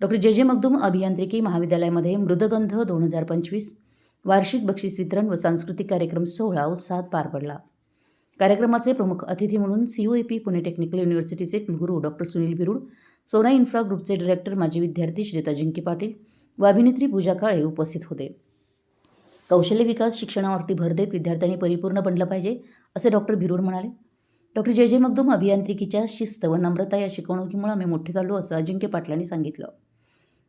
Doctor J J Magdum अभियांत्रिकी महाविद्यालयामध्ये मृदगंध दोन हजार पंचवीस वार्षिक बक्षीस वितरण व सांस्कृतिक कार्यक्रम सोहळा उत्साहात पार पडला. कार्यक्रमाचे प्रमुख अतिथी म्हणून C O A P Pune technical युनिव्हर्सिटीचे कुलगुरू डॉक्टर सुनील बिरुड सोना इन्फ्रा ग्रुपचे डिरेक्टर माजी विद्यार्थी श्रीता जिंकी पाटील व अभिनेत्री पूजा काळे उपस्थित होते. कौशल्य विकास शिक्षणावरती भर देत विद्यार्थ्यांनी परिपूर्ण बनलं पाहिजे असे डॉक्टर बिरुड म्हणाले. डॉक्टर जे जे मगदूम अभियांत्रिकीच्या शिस्त व नम्रता या शिकवणुकीमुळे आम्ही मोठे झालो असं अजिंक्य पाटलांनी सांगितलं.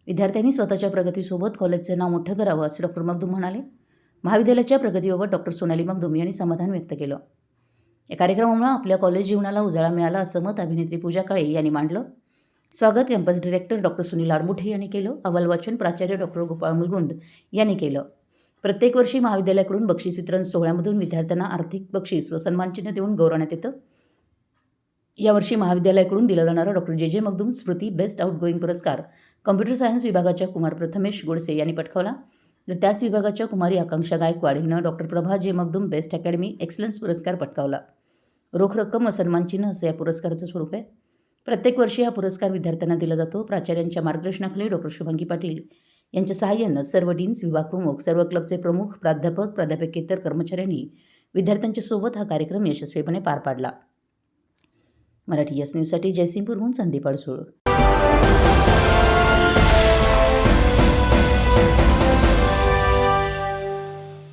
विद्यार्थ्यांनी स्वतःच्या प्रगतीसोबत कॉलेजचं नाव मोठं करावं असं डॉक्टर मगदूम म्हणाले. महाविद्यालयाच्या प्रगतीबाबत डॉक्टर सोनाली मगदूम यांनी समाधान व्यक्त केलं. या कार्यक्रमामुळे आपल्या कॉलेज जीवनाला उजाळा मिळाला असं मत अभिनेत्री पूजा काळे यांनी मांडलं. स्वागत campus director doctor Sunil Admuthe यांनी केलं. अहवाल वाचन प्राचार्य डॉक्टर गोपाळ मुलगुंड यांनी केलं. प्रत्येक वर्षी महाविद्यालयाकडून बक्षीस वितरण सोहळ्यामधून विद्यार्थ्यांना आर्थिक बक्षीस व सन्मानचिन्ह देऊन गौरवण्यात येतं. यावर्षी महाविद्यालयाकडून दिला जाणारा डॉक्टर जे जे मगदूम स्मृती बेस्ट आउट गोईंग पुरस्कार कम्प्युटर सायन्स विभागाच्या कुमार प्रथमेश गोडसे यांनी पटकावला. तर त्याच विभागाच्या कुमारी आकांक्षा गायकवाड हिनं डॉक्टर प्रभा जे मगदुम बेस्ट अकॅडमी एक्सलन्स पुरस्कार पटकावला. रोख रक्कम व सन्मानचिन्ह असं या पुरस्काराचं स्वरूप आहे. प्रत्येक वर्षी हा पुरस्कार विद्यार्थ्यांना दिला जातो. प्राचार्यांच्या मार्गदर्शनाखाली डॉक्टर शुभांगी पाटील यांच्या सहाय्यानं सर्व डीन्स विभाग प्रमुख सर्व क्लबचे प्रमुख प्राध्यापक प्राध्यापकेतर कर्मचाऱ्यांनी विद्यार्थ्यांच्या सोबत हा कार्यक्रम यशस्वीपणे पार पाडला. मराठी यस न्यूजसाठी जयसिंगपूरहून संदीप अडसूळ.